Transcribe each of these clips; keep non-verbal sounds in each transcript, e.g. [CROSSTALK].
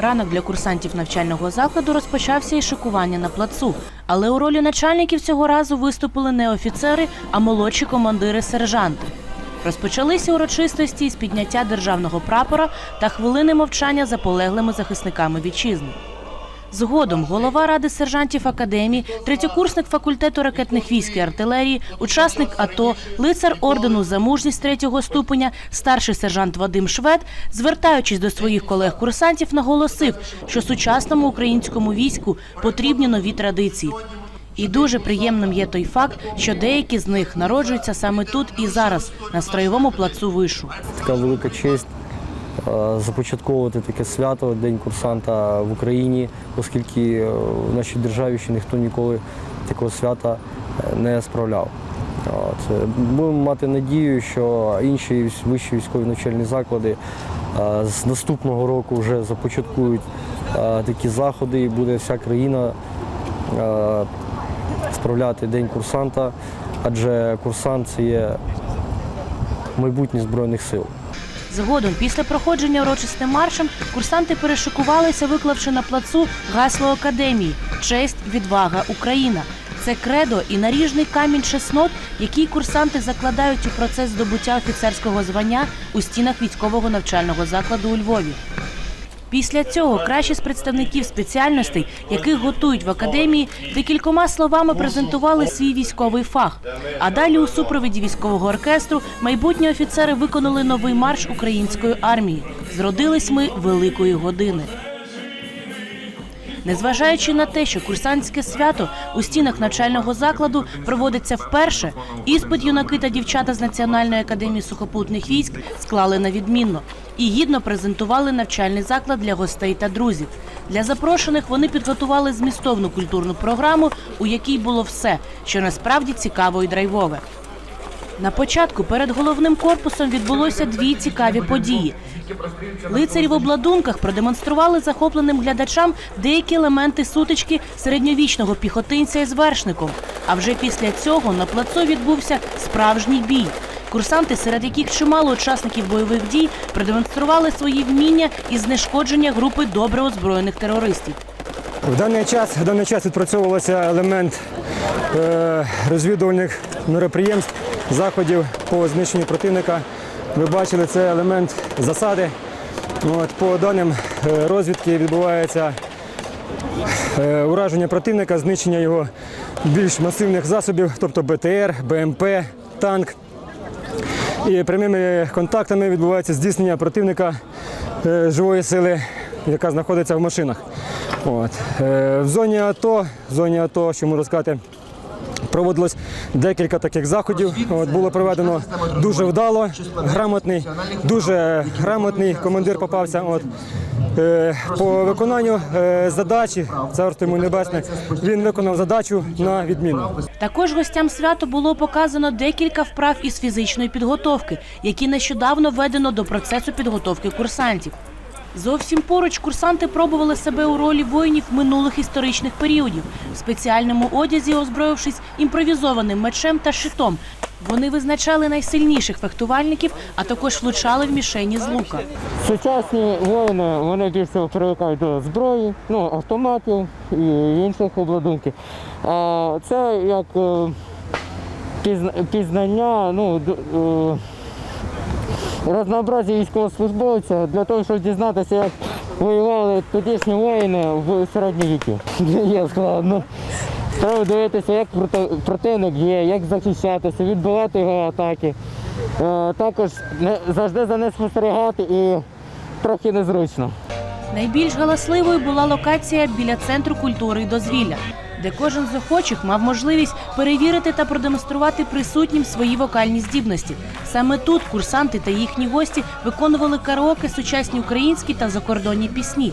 Ранок для курсантів навчального закладу розпочався із шикування на плацу. Але у ролі начальників цього разу виступили не офіцери, а молодші командири сержанти. Розпочалися урочистості з підняття державного прапора та хвилини мовчання за полеглими захисниками вітчизни. Згодом голова ради сержантів академії, третьокурсник факультету ракетних військ і артилерії, учасник АТО, лицар ордену за мужність третього ступеня, старший сержант Вадим Швед, звертаючись до своїх колег-курсантів, наголосив, що сучасному українському війську потрібні нові традиції. І дуже приємним є той факт, що деякі з них народжуються саме тут і зараз, на строєвому плацу вишу. Така велика честь започатковувати таке свято День курсанта в Україні, оскільки е, в нашій державі ще ніхто ніколи такого свята е, не справляв. От. е, Будемо мати надію, що інші вищі військові навчальні заклади е, з наступного року вже започаткують е, такі заходи і буде вся країна е, справляти День курсанта, адже курсант це є майбутнє Збройних сил. Згодом, після проходження урочистим маршем, курсанти перешикувалися, виклавши на плацу гасло академії Честь, відвага, Україна. Це кредо і наріжний камінь чеснот, який курсанти закладають у процес здобуття офіцерського звання у стінах військового навчального закладу у Львові. Після цього кращі з представників спеціальностей, яких готують в академії, декількома словами презентували свій військовий фах. А далі у супровіді військового оркестру майбутні офіцери виконали новий марш української армії. Зродились ми великої години. Незважаючи на те, що курсантське свято у стінах навчального закладу проводиться вперше, іспит юнаки та дівчата з Національної академії сухопутних військ склали на відмінно і гідно презентували навчальний заклад для гостей та друзів. Для запрошених вони підготували змістовну культурну програму, у якій було все, що насправді цікаво і драйвове. На початку перед головним корпусом відбулося дві цікаві події. Лицарі в обладунках продемонстрували захопленим глядачам деякі елементи сутички середньовічного піхотинця із вершником. А вже після цього на плацу відбувся справжній бій. Курсанти, серед яких чимало учасників бойових дій, продемонстрували свої вміння і знешкодження групи добре озброєних терористів. В даний час, в даний час відпрацьовувався елемент е, розвідувальних мероприємств, заходів по знищенню противника. Ви бачили, це елемент засади. От, по даним е, розвідки відбувається е, ураження противника, знищення його більш масивних засобів, тобто БТР, БМП, танк. І прямими контактами відбувається здійснення противника е, живої сили, яка знаходиться в машинах. От. В зоні АТО, в зоні АТО, що можу сказати, проводилось декілька таких заходів. От, було проведено дуже вдало, грамотний, дуже грамотний командир попався. От. Е, По виконанню е, задачі, царство йому небесне, він виконав задачу на відміну. Також гостям свято було показано декілька вправ із фізичної підготовки, які нещодавно введено до процесу підготовки курсантів. Зовсім поруч курсанти пробували себе у ролі воїнів минулих історичних періодів в спеціальному одязі, озброївшись імпровізованим мечем та щитом. Вони визначали найсильніших фехтувальників, а також влучали в мішені з лука. Сучасні воїни вони більше привикають до зброї, ну, автоматів і інших обладунків. А це як е, пізнання, ну, разнообразі військовослужбовця для того, щоб дізнатися, [LAUGHS] як воювали тодішні воїни в середні віки. Є складно. Треба дивитися, як проти- противник є, як захищатися, відбивати його атаки. Е, Також завжди за ним спостерігати і трохи незручно. Найбільш галасливою була локація біля центру культури і дозвілля, де кожен з охочих мав можливість перевірити та продемонструвати присутнім свої вокальні здібності. Саме тут курсанти та їхні гості виконували караоке сучасні українські та закордонні пісні.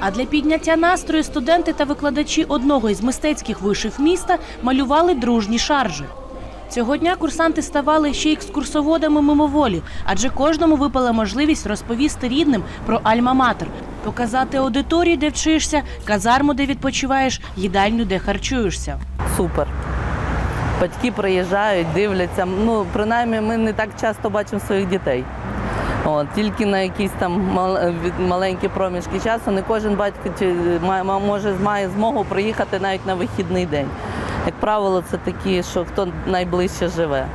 А для підняття настрою студенти та викладачі одного із мистецьких вишів міста малювали дружні шаржі. Цього дня курсанти ставали ще екскурсоводами мимоволі, адже кожному випала можливість розповісти рідним про альма-матер, показати аудиторію, де вчишся, казарму, де відпочиваєш, їдальню, де харчуєшся. супер. Батьки приїжджають, дивляться. Ну, принаймні, ми не так часто бачимо своїх дітей. От, тільки на якісь там маленькі проміжки часу не кожен батько чи має, ма- може має змогу приїхати навіть на вихідний день. Як правило, це такі, що хто найближче живе.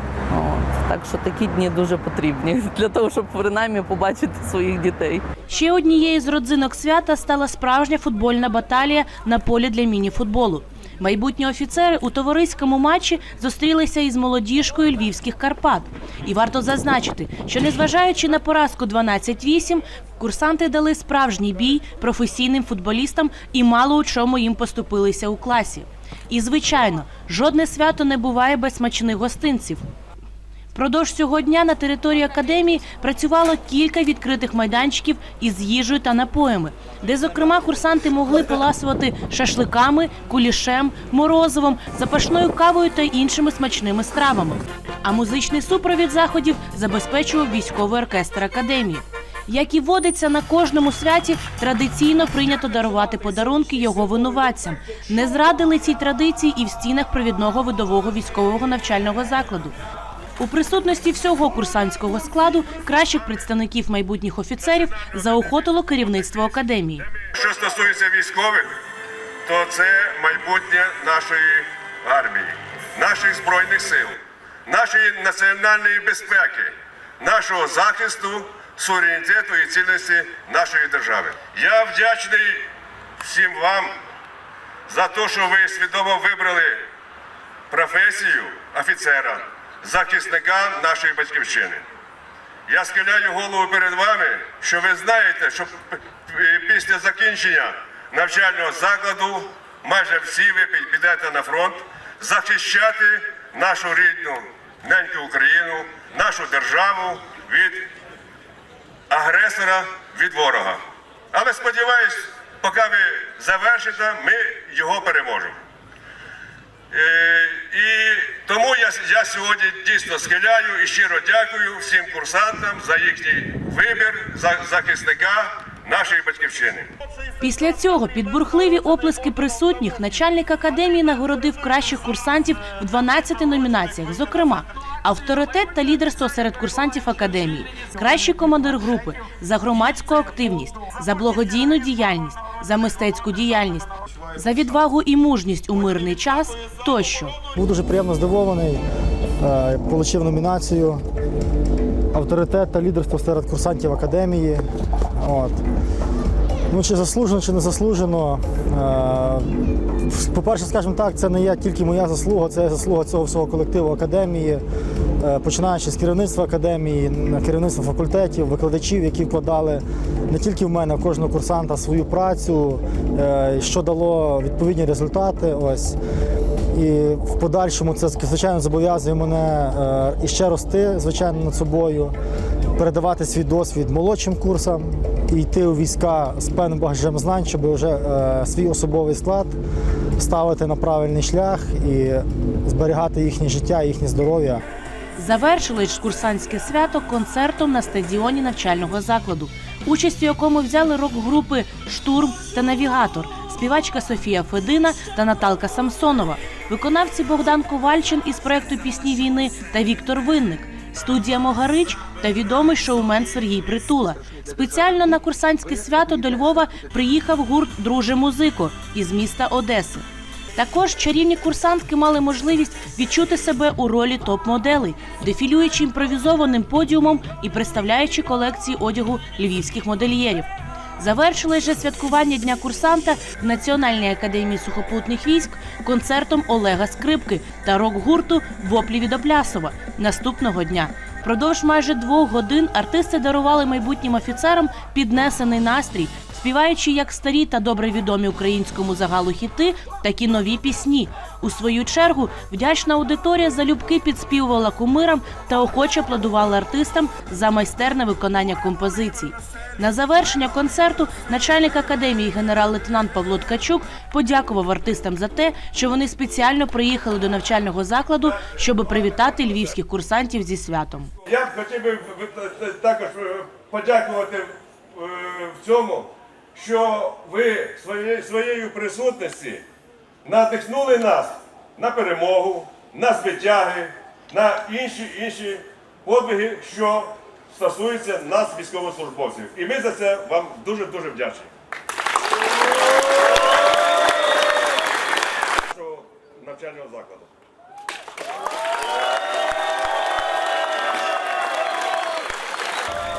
Так що такі дні дуже потрібні [LAUGHS] для того, щоб принаймні побачити своїх дітей. Ще однією з родзинок свята стала справжня футбольна баталія на полі для міні-футболу. Майбутні офіцери у товариському матчі зустрілися із молодіжкою львівських Карпат. І варто зазначити, що незважаючи на поразку 12-8, курсанти дали справжній бій професійним футболістам і мало у чому їм поступилися у класі. І звичайно, жодне свято не буває без смачних гостинців. Впродовж цього дня на території академії працювало кілька відкритих майданчиків із їжею та напоями, де, зокрема, курсанти могли поласувати шашликами, кулішем, морозивом, запашною кавою та іншими смачними стравами. А музичний супровід заходів забезпечував військовий оркестр академії. Як і водиться на кожному святі, традиційно прийнято дарувати подарунки його винуватцям. Не зрадили цій традиції і в стінах провідного видового військового навчального закладу. У присутності всього курсантського складу кращих представників майбутніх офіцерів заохотило керівництво академії. Що стосується військових, то це майбутнє нашої армії, наших збройних сил, нашої національної безпеки, нашого захисту, суверенітету і цілісності нашої держави. Я вдячний всім вам за те, що ви свідомо вибрали професію офіцера, захисника нашої батьківщини. Я схиляю голову перед вами, що ви знаєте, що після закінчення навчального закладу майже всі ви підете на фронт захищати нашу рідну неньку Україну, нашу державу від агресора, від ворога. Але сподіваюсь, поки ви завершите, ми його переможемо. Е, І тому я, я сьогодні дійсно схиляю і щиро дякую всім курсантам за їхній вибір за захисника нашої батьківщини. Після цього під бурхливі оплески присутніх начальник академії нагородив кращих курсантів в 12 номінаціях. Зокрема, авторитет та лідерство серед курсантів академії, кращий командир групи за громадську активність, за благодійну діяльність, за мистецьку діяльність, за відвагу і мужність у мирний час тощо. Був дуже приємно здивований, е, отримав номінацію авторитет та лідерство серед курсантів академії. От. Ну, чи заслужено, чи не заслужено. е, По-перше, скажімо так, це не є тільки моя заслуга, це заслуга цього всього колективу академії, е, починаючи з керівництва академії, керівництва факультетів, викладачів, які вкладали не тільки в мене, в кожного курсанта свою працю, е, що дало відповідні результати. Ось. І в подальшому це звичайно зобов'язує мене е, іще рости, звичайно, над собою, передавати свій досвід молодшим курсам і йти у війська з певним багажем знань, щоб вже е, свій особовий склад ставити на правильний шлях і зберігати їхнє життя, їхнє здоров'я. Завершили курсантське свято концертом на стадіоні навчального закладу, участь у якому взяли рок-групи Штурм та Навігатор, співачка Софія Федина та Наталка Самсонова, виконавці Богдан Ковальчин із проекту Пісні війни та Віктор Винник, студія Могарич та відомий шоумен Сергій Притула. Спеціально на курсантське свято до Львова приїхав гурт Друже музико із міста Одеси. Також чарівні курсантки мали можливість відчути себе у ролі топ-моделей, дефілюючи імпровізованим подіумом і представляючи колекції одягу львівських модельєрів. Завершили же святкування Дня курсанта в Національній академії сухопутних військ концертом Олега Скрипки та рок-гурту Воплі від Оплясова наступного дня. Впродовж майже двох годин артисти дарували майбутнім офіцерам піднесений настрій, співаючи як старі та добре відомі українському загалу хіти, так і нові пісні. У свою чергу вдячна аудиторія залюбки підспівувала кумирам та охоче аплодувала артистам за майстерне виконання композицій. На завершення концерту начальник академії генерал-лейтенант Павло Ткачук подякував артистам за те, що вони спеціально приїхали до навчального закладу, щоб привітати львівських курсантів зі святом. Я хотів би в- також е, подякувати е, в цьому, що ви своєю, присутності надихнули нас на перемогу, на звитяги, на інші інші подвиги, що стосується нас, військовослужбовців. І ми за це вам дуже-дуже вдячні. Навчального закладу.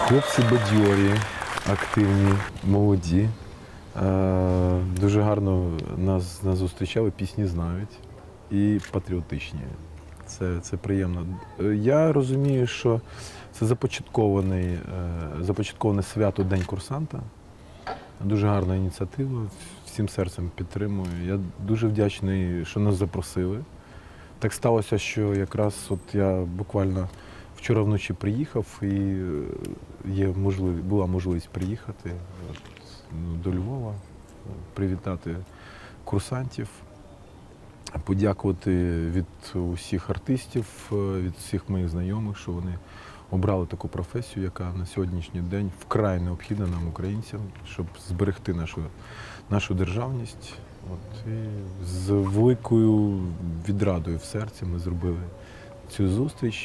Хлопці бадьорі, активні, молоді. Е, Дуже гарно нас, нас зустрічали, пісні знають і патріотичні. Це, це приємно. Е, Я розумію, що це започаткований, е, започатковане свято День курсанта. Дуже гарна ініціатива. Всім серцем підтримую. Я дуже вдячний, що нас запросили. Так сталося, що якраз от я буквально вчора вночі приїхав і е, є можливість, була можливість приїхати ну, до Львова, е, привітати курсантів, подякувати від усіх артистів, е, від всіх моїх знайомих, що вони обрали таку професію, яка на сьогоднішній день вкрай необхідна нам, українцям, щоб зберегти нашу, нашу державність. От, і з великою відрадою в серці ми зробили цю зустріч.